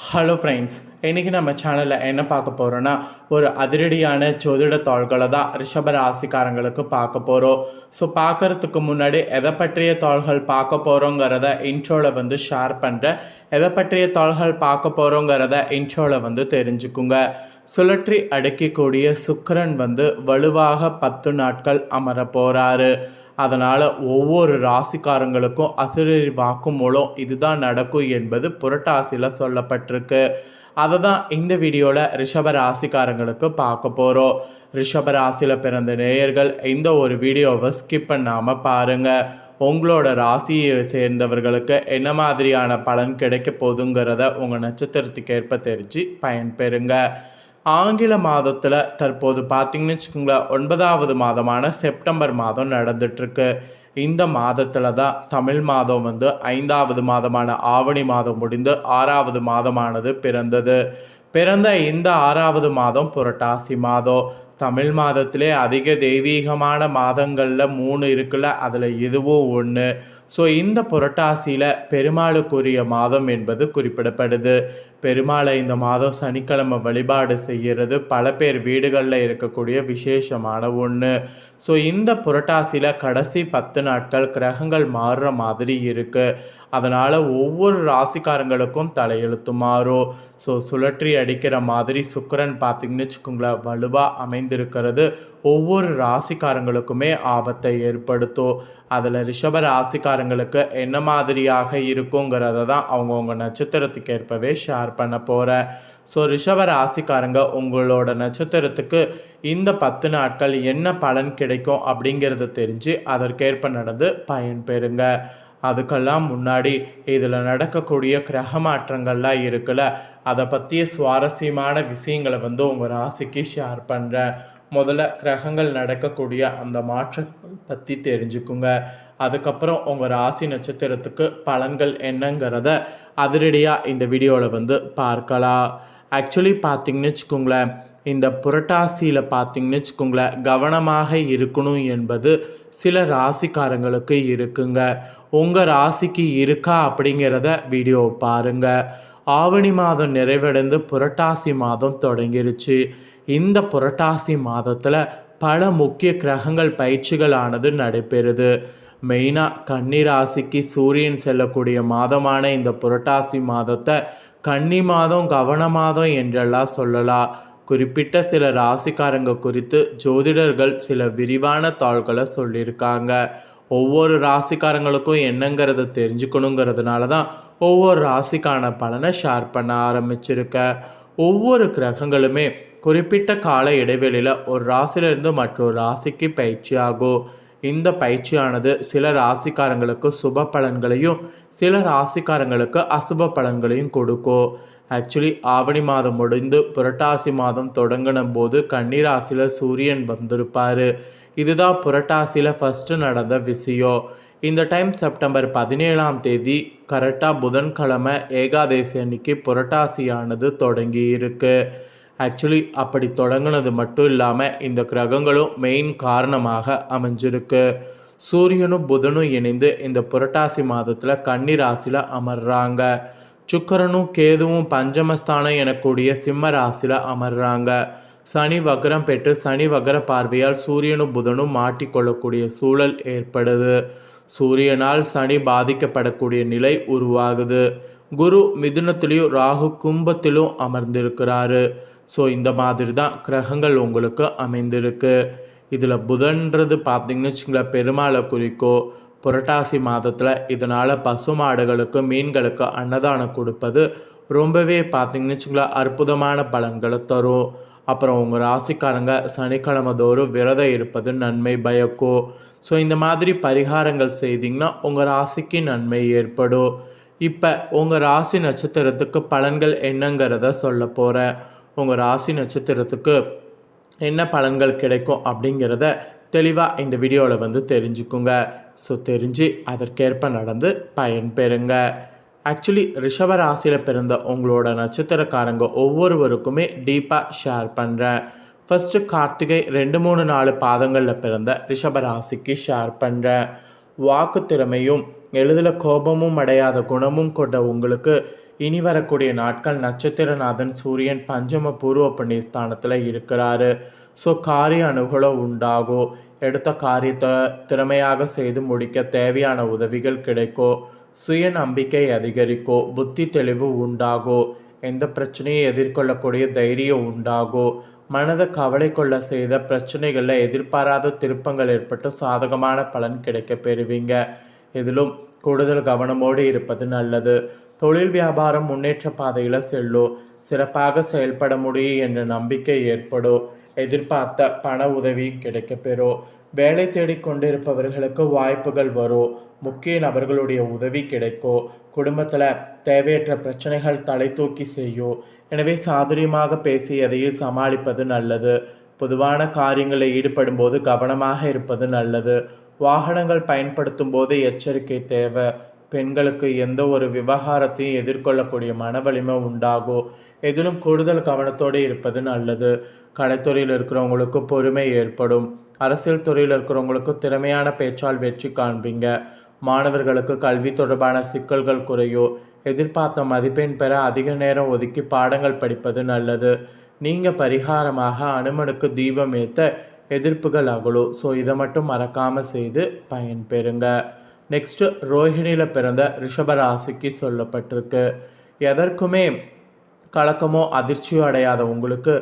Hello friends இன்றைக்கி நம்ம சேனலில் என்ன பார்க்க போகிறோன்னா ஒரு அதிரடியான ஜோதிட தாள்களை தான் ரிஷப ராசிக்காரங்களுக்கு பார்க்க போகிறோம் ஸோ பார்க்கறதுக்கு முன்னாடி எதை பற்றிய தாள்கள் பார்க்க போகிறோங்கிறத இன்ட்ரோவில் வந்து ஷேர் பண்ணுறேன் எதை பற்றிய தாள்கள் பார்க்க போகிறோங்கிறத இன்ட்ரோவில் வந்து தெரிஞ்சுக்குங்க. சுழற்றி அடக்கக்கூடிய சுக்கரன் வந்து வலுவாக பத்து நாட்கள் அமர போகிறாரு அதனால் ஒவ்வொரு ராசிக்காரங்களுக்கும் அசுரரி வாக்கு மூலம் இதுதான் நடக்கும் என்பது புரட்டாசியில் சொல்லப்பட்டிருக்கு. அதை தான் இந்த வீடியோவில் ரிஷப ராசிக்காரங்களுக்கு பார்க்க போகிறோம் ரிஷப ராசியில் பிறந்த நேயர்கள் இந்த ஒரு வீடியோவை ஸ்கிப் பண்ணாமல் பாருங்கள் உங்களோட ராசியை சேர்ந்தவர்களுக்கு என்ன மாதிரியான பலன் கிடைக்க போகுதுங்கிறத உங்கள் நட்சத்திரத்துக்கு ஏற்ப தெரிஞ்சு பயன்பெறுங்க. ஆங்கில மாதத்தில் தற்போது பார்த்திங்கன்னு வச்சுக்கோங்களேன் ஒன்பதாவது மாதமான செப்டம்பர் மாதம் நடந்துட்டுருக்கு. இந்த மாதத்தில் தான் தமிழ் மாதம் வந்து ஐந்தாவது மாதமான ஆவணி மாதம் முடிந்து ஆறாவது மாதமானது பிறந்தது. பிறந்த இந்த ஆறாவது மாதம் புரட்டாசி மாதம். தமிழ் மாதத்திலே அதிக தெய்வீகமான மாதங்களில் மூணு இருக்குல்ல அதில் இதுவும் ஒன்று ஸோ இந்த புரட்டாசியில் பெருமாளுக்குரிய மாதம் என்பது குறிப்பிடப்படுது. பெருமாளை இந்த மாதம் சனிக்கிழமை வழிபாடு செய்கிறது. பல பேர் வீடுகளில் இருக்கக்கூடிய விசேஷமான ஒன்று ஸோ இந்த புரட்டாசியில் கடைசி பத்து நாட்கள் கிரகங்கள் மாறுற மாதிரி இருக்குது அதனால் ஒவ்வொரு ராசிக்காரங்களுக்கும் தலையெழுத்து மாறும் ஸோ சுழற்றி அடிக்கிற மாதிரி சுக்கரன் பார்த்திங்கன்னு வச்சுக்கோங்களேன் வலுவாக அமைந்திருக்கிறது. ஒவ்வொரு ராசிக்காரங்களுக்குமே ஆபத்தை ஏற்படுத்தும் அதில் ரிஷப ராசிக்காரங்களுக்கு என்ன மாதிரியாக இருக்குங்கிறத தான் அவங்கவுங்க நட்சத்திரத்துக்கு ஏற்பவே ஷேர் பண்ண போகிறேன் ஸோ ரிஷப ராசிக்காரங்க உங்களோட நட்சத்திரத்துக்கு இந்த பத்து நாட்கள் என்ன பலன் கிடைக்கும் அப்படிங்கிறத தெரிஞ்சு அதற்கேற்ப நடந்து பயன்பெறுங்க. அதுக்கெல்லாம் முன்னாடி இதில் நடக்கக்கூடிய கிரக மாற்றங்கள்லாம் இருக்குல்ல அதை பற்றிய சுவாரஸ்யமான விஷயங்களை வந்து உங்கள் ராசிக்கு ஷேர் பண்ணுறேன் முதல்ல கிரகங்கள் நடக்கக்கூடிய அந்த மாற்றங்கள் பற்றி தெரிஞ்சுக்குங்க. அதுக்கப்புறம் உங்கள் ராசி நட்சத்திரத்துக்கு பலன்கள் என்னங்கிறத அதிரடியாக இந்த வீடியோவில் வந்து பார்க்கலாம். ஆக்சுவலி பார்த்தீங்கன்னு வச்சுக்கோங்களேன் இந்த புரட்டாசியில் பார்த்தீங்கன்னு வச்சுக்கோங்களேன் கவனமாக இருக்கணும் என்பது சில ராசிக்காரங்களுக்கு இருக்குங்க. உங்கள் ராசிக்கு இருக்கா அப்படிங்கிறத வீடியோ பாருங்கள் ஆவணி மாதம் நிறைவடைந்து புரட்டாசி மாதம் தொடங்கிருச்சு. இந்த புரட்டாசி மாதத்தில் பல முக்கிய கிரகங்கள் பயிற்சிகளானது நடைபெறுது. மெயினாக கன்னி ராசிக்கு சூரியன் செல்லக்கூடிய மாதமான இந்த புரட்டாசி மாதத்தை கன்னி மாதம் கவன மாதம் என்றெல்லாம் சொல்லலாம். குறிப்பிட்ட சில ராசிக்காரங்க குறித்து ஜோதிடர்கள் சில விரிவான தாள்களை சொல்லியிருக்காங்க. ஒவ்வொரு ராசிக்காரங்களுக்கும் என்னங்கிறத தெரிஞ்சுக்கணுங்கிறதுனால தான் ஒவ்வொரு ராசிக்கான பலனை ஷேர் பண்ண ஆரம்பிச்சிருக்க. ஒவ்வொரு கிரகங்களுமே குறிப்பிட்ட கால இடைவெளியில் ஒரு ராசியிலிருந்து மற்றொரு ராசிக்கு பயிற்சி ஆகும். இந்த பயிற்சியானது சில ராசிக்காரங்களுக்கு சுப பலன்களையும் சில ராசிக்காரங்களுக்கு அசுப பலன்களையும் கொடுக்கும். ஆக்சுவலி ஆவணி மாதம் முடிந்து புரட்டாசி மாதம் தொடங்கின போது கன்னிராசியில் சூரியன் வந்திருப்பார். இதுதான் புரட்டாசியில் ஃபஸ்ட்டு நடந்த விஷயம். இந்த டைம் செப்டம்பர் பதினேழாம் தேதி கரெக்டாக புதன்கிழமை ஏகாதேசி அன்னைக்கு புரட்டாசியானது தொடங்கி இருக்கு. ஆக்சுவலி அப்படி தொடங்கினது மட்டும் இல்லாமல் இந்த கிரகங்களும் மெயின் காரணமாக அமைஞ்சிருக்கு. சூரியனும் புதனும் இணைந்து இந்த புரட்டாசி மாதத்தில் கன்னி ராசியில் அமர்றாங்க. சுக்கரனும் கேதுவும் பஞ்சமஸ்தானம் எனக்கூடிய சிம்ம ராசியில் அமர்றாங்க. சனி வக்ரம் பெற்று சனி வக்ர பார்வையால் சூரியனும் புதனும் மாட்டிக்கொள்ளக்கூடிய சூழல் ஏற்படுது. சூரியனால் சனி பாதிக்கப்படக்கூடிய நிலை உருவாகுது. குரு மிதுனத்திலையும் ராகு கும்பத்திலும் அமர்ந்திருக்கிறாரு. ஸோ இந்த மாதிரி தான் கிரகங்கள் உங்களுக்கு அமைந்திருக்கு. இதில் புதன்றது பார்த்தீங்கன்னு வச்சுங்களேன் பெருமாளை குறிக்கோ புரட்டாசி மாதத்தில் இதனால் பசு மாடுகளுக்கு மீன்களுக்கு அன்னதானம் கொடுப்பது ரொம்பவே பார்த்தீங்கன்னு வச்சுங்களேன் அற்புதமான பலன்களை தரும். அப்புறம் உங்கள் ராசிக்காரங்க சனிக்கிழமை தோறும் விரதம் இருப்பது நன்மை பயக்கும் ஸோ இந்த மாதிரி பரிகாரங்கள் செய்திங்கன்னா உங்கள் ராசிக்கு நன்மை ஏற்படும். இப்போ உங்கள் ராசி நட்சத்திரத்துக்கு பலன்கள் என்னங்கிறத சொல்ல போகிறேன் உங்கள் ராசி நட்சத்திரத்துக்கு என்ன பலன்கள் கிடைக்கும் அப்படிங்கிறத தெளிவாக இந்த வீடியோவில் வந்து தெரிஞ்சுக்குங்க. ஸோ தெரிஞ்சு அதற்கேற்ப நடந்து பயன்பெறுங்க. ஆக்சுவலி ரிஷப ராசியில் பிறந்த உங்களோட நட்சத்திரக்காரங்க ஒவ்வொருவருக்குமே டீப்பாக ஷேர் பண்ணுறேன் ஃபஸ்ட்டு கார்த்திகை ரெண்டு மூணு நாலு பாதங்களில் பிறந்த ரிஷப ராசிக்கு ஷேர் பண்ணுறேன் வாக்கு திறமையும் எளிதில் கோபமும் அடையாத குணமும் கொண்ட உங்களுக்கு இனி வரக்கூடிய நாட்கள் நட்சத்திரநாதன் சூரியன் பஞ்சம பூர்வ புண்ணிய ஸ்தானத்தில் இருக்கிறாரு. ஸோ காரிய அனுகூலம் உண்டாகும். எடுத்த காரியத்தை திறமையாக செய்து முடிக்க தேவையான உதவிகள் கிடைக்கும் சுய நம்பிக்கை அதிகரிக்கும் புத்தி தெளிவு உண்டாகும் எந்த பிரச்சனையை எதிர்கொள்ளக்கூடிய தைரியம் உண்டாகும் மனதை கவலை கொள்ள செய்த பிரச்சனைகளில் எதிர்பாராத திருப்பங்கள் ஏற்பட்டு சாதகமான பலன் கிடைக்க பெறுவீங்க. இதிலும் கூடுதல் கவனமோடு இருப்பது நல்லது. தொழில் வியாபாரம் முன்னேற்ற பாதையில் செல்லும் சிறப்பாக செயல்பட முடியும் என்ற நம்பிக்கை ஏற்படும் எதிர்பார்த்த பண உதவி கிடைக்கப்பெறும் வேலை தேடிக்கொண்டிருப்பவர்களுக்கு வாய்ப்புகள் வரும் முக்கிய நபர்களுடைய உதவி கிடைக்கும் குடும்பத்தில் தேவையற்ற பிரச்சனைகள் தலை தூக்கி செய்யும் எனவே சாதுரியமாக பேசி எதையும் சமாளிப்பது நல்லது. பொதுவான காரியங்களில் ஈடுபடும் போது கவனமாக இருப்பது நல்லது. வாகனங்கள் பயன்படுத்தும் போது எச்சரிக்கை தேவை. பெண்களுக்கு எந்த ஒரு விவகாரத்தையும் எதிர்கொள்ளக்கூடிய மன வலிமை உண்டாகும் எதிலும் கூடுதல் கவனத்தோடு இருப்பது நல்லது. கலைத்துறையில் இருக்கிறவங்களுக்கு பொறுமை ஏற்படும். அரசியல் துறையில் இருக்கிறவங்களுக்கு திறமையான பேச்சால் வெற்றி காண்பீங்க. மாணவர்களுக்கு கல்வி தொடர்பான சிக்கல்கள் குறையும் எதிர்பார்த்த மதிப்பெண் பெற அதிக நேரம் ஒதுக்கி பாடங்கள் படிப்பது நல்லது. நீங்கள் பரிகாரமாக அனுமனுக்கு தீபம் ஏற்ற எதிர்ப்புகள் அகலும் ஸோ இதை மட்டும் மறக்காமல் செய்து பயன்பெறுங்க. நெக்ஸ்ட்டு ரோஹிணியில் பிறந்த ரிஷபராசிக்கு சொல்லப்பட்டிருக்கு. எதற்குமே கலக்கமோ அதிர்ச்சியோ அடையாத உங்களுக்கு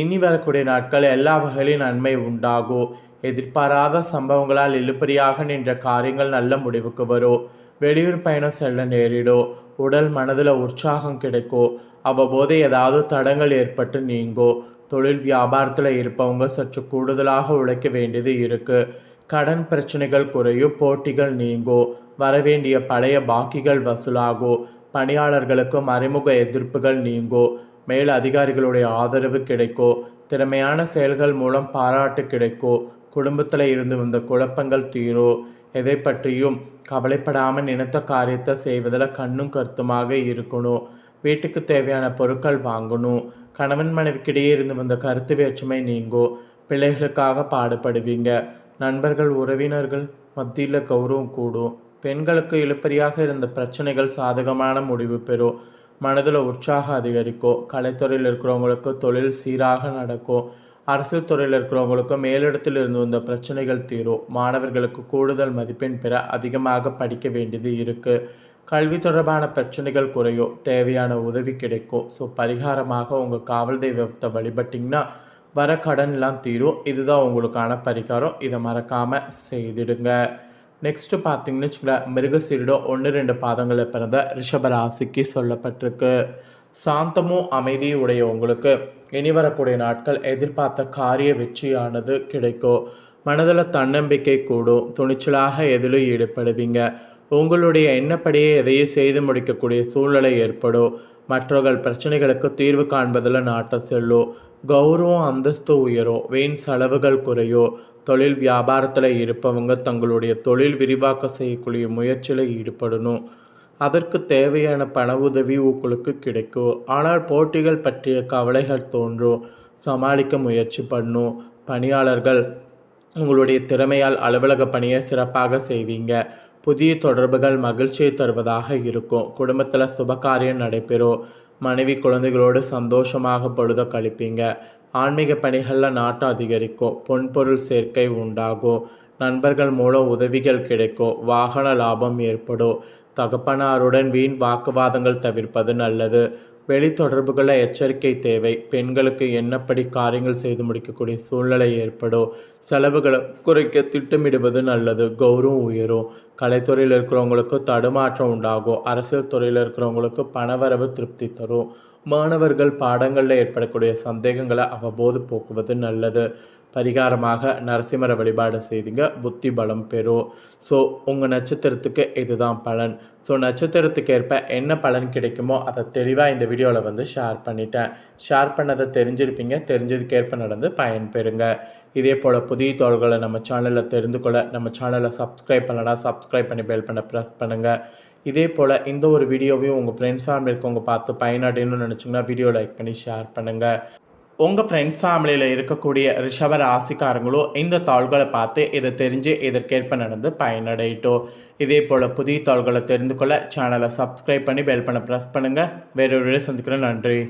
இனி வரக்கூடிய நாட்கள் எல்லா வகையிலும் நன்மை உண்டாகும். எதிர்பாராத சம்பவங்களால் இழுப்பறியாக நின்ற காரியங்கள் நல்ல முடிவுக்கு வரும். வெளியூர் பயணம் செல்ல நேரிடும். உடல் மனதில் உற்சாகம் கிடைக்கும். அவ்வப்போது ஏதாவது தடங்கள் ஏற்பட்டு நீங்கும். தொழில் வியாபாரத்தில் இருப்பவங்க சற்று கூடுதலாக உழைக்க வேண்டியது இருக்குது கடன் பிரச்சனைகள் குறையும் போட்டிகள் நீங்கும் வரவேண்டிய பழைய பாக்கிகள் வசூலாகும் பணியாளர்களுக்கு மறைமுக எதிர்ப்புகள் நீங்கும் மேல் அதிகாரிகளுடைய ஆதரவு கிடைக்கும் திறமையான செயல்கள் மூலம் பாராட்டு கிடைக்கும் குடும்பத்தில் இருந்து வந்த குழப்பங்கள் தீரும் எதை பற்றியும் கவலைப்படாமல் நினைத்த காரியத்தை செய்வதில் கண்ணும் கருத்துமாக இருக்கணும். வீட்டுக்கு தேவையான பொருட்கள் வாங்கணும். கணவன் மனைவிக்கிடையே இருந்து வந்த கருத்து வேற்றுமை நீங்கும் பிள்ளைகளுக்காக பாடுபடுவீங்க. நண்பர்கள் உறவினர்கள் மத்தியில் கௌரவம் கூடும். பெண்களுக்கு இழுப்பறியாக இருந்த பிரச்சனைகள் சாதகமான முடிவு பெறும். மனதில் உற்சாகம் அதிகரிக்கும். கலைத்துறையில் இருக்கிறவங்களுக்கு தொழில் சீராக நடக்கும். அரசியல் துறையில் இருக்கிறவங்களுக்கு மேலிடத்தில் இருந்து வந்த பிரச்சனைகள் தீரும். மாணவர்களுக்கு கூடுதல் மதிப்பெண் பெற அதிகமாக படிக்க வேண்டியது இருக்குது கல்வி தொடர்பான பிரச்சனைகள் குறையும். தேவையான உதவி கிடைக்கும். ஸோ பரிகாரமாக உங்கள் காவல் தெய்வத்தை வழிபட்டிங்கன்னா வர கடன்லாம் தீரும். இதுதான் உங்களுக்கான பரிகாரம். இதை மறக்காமல் செய்திடுங்க. நெக்ஸ்ட்டு பார்த்தீங்கன்னு வச்சுக்கோங்களேன் மிருகசீரிடம் ஒன்று ரெண்டு பாதங்களை பிறந்த ரிஷபராசிக்கு சொல்லப்பட்டிருக்கு. சாந்தமும் அமைதியும் உடைய உங்களுக்கு இனி வரக்கூடிய நாட்கள் எதிர்பார்த்த காரிய வெற்றியானது கிடைக்கும். மனதில் தன்னம்பிக்கை கூடும். துணிச்சலாக எதிலும் ஈடுபடுவீங்க. உங்களுடைய எண்ணப்படியே எதையும் செய்து முடிக்கக்கூடிய சூழ்நிலை ஏற்படும். மற்றவர்கள் பிரச்சனைகளுக்கு தீர்வு காண்பதில் நாட்டம் செல்லும். கௌரவம் அந்தஸ்து உயரோ வீண் செலவுகள் குறையோ தொழில் வியாபாரத்தில் இருப்பவங்க தங்களுடைய தொழில் விரிவாக்க செய்யக்கூடிய முயற்சியில் ஈடுபடணும். அதற்கு தேவையான பண உதவி உங்களுக்கு கிடைக்கும். ஆனால் போட்டிகள் பற்றிய கவலைகள் தோன்றும். சமாளிக்க முயற்சி பண்ணும். பணியாளர்கள் உங்களுடைய திறமையால் அலுவலக பணியை சிறப்பாக செய்வீங்க. புதிய தொடர்புகள் மகிழ்ச்சியை தருவதாக இருக்கும். குடும்பத்தில் சுபகாரியம் நடைபெறும். மனைவி குழந்தைகளோடு சந்தோஷமாக பொழுத கழிப்பீங்க. ஆன்மீக பணிகளில் நாட்டம் அதிகரிக்கும். பொன்பொருள் சேர்க்கை உண்டாகும். நண்பர்கள் மூலம் உதவிகள் கிடைக்கும். வாகன லாபம் ஏற்படும். தகப்பனாருடன் வீண் வாக்குவாதங்கள் தவிர்ப்பது நல்லது. வெளி தொடர்புகளை எச்சரிக்கை தேவை. பெண்களுக்கு என்னப்படி காரியங்கள் செய்து முடிக்கக்கூடிய சூழ்நிலை ஏற்படும் செலவுகளை குறைக்க திட்டமிடுவது நல்லது. கௌரவம் உயரும். கலைத்துறையில் இருக்கிறவங்களுக்கு தடுமாற்றம் உண்டாகும். அரசியல் துறையில் இருக்கிறவங்களுக்கு பணவரவு திருப்தி தரும். மாணவர்கள் பாடங்களில் ஏற்படக்கூடிய சந்தேகங்களை அவ்வப்போது போக்குவது நல்லது. பரிகாரமாக நரசிம்மர வழிபாடு செய்துங்க. புத்தி பலம் பெறும் ஸோ உங்கள் நட்சத்திரத்துக்கு இதுதான் பலன். ஸோ நட்சத்திரத்துக்கு ஏற்ப என்ன பலன் கிடைக்குமோ அதை தெளிவாக இந்த வீடியோவில் வந்து ஷேர் பண்ணிட்டேன். ஷேர் பண்ணதை தெரிஞ்சிருப்பீங்க. தெரிஞ்சதுக்கேற்ப நடந்து பயன்பெறுங்க இதே போல் புதிய தோள்களை நம்ம சேனலில் தெரிந்து கொள்ள நம்ம சேனலை சப்ஸ்கிரைப் பண்ணலாம் சப்ஸ்கிரைப் பண்ணி பெல் பண்ண ப்ரெஸ் பண்ணுங்கள் இதே போல் இந்த ஒரு வீடியோவையும் உங்கள் ஃப்ரெண்ட்ஸ் ஃபேமிலி இருக்கவங்க பார்த்து பயனடையணும்னு நினச்சிங்கன்னா வீடியோ லைக் பண்ணி ஷேர் பண்ணுங்கள் உங்கள் ஃப்ரெண்ட்ஸ் ஃபேமிலியில் இருக்கக்கூடிய ரிஷப ராசிக்காரங்களும் இந்த தாள்களை பார்த்து இதை தெரிஞ்சு இதற்கேற்ப நடந்து பயனடையிட்டோம். இதே போல் புதிய தாள்களை தெரிந்து கொள்ள சேனலை சப்ஸ்கிரைப் பண்ணி பெல் பண்ண ப்ரெஸ் பண்ணுங்கள் வேறொரு சந்திக்கிறேன். நன்றி.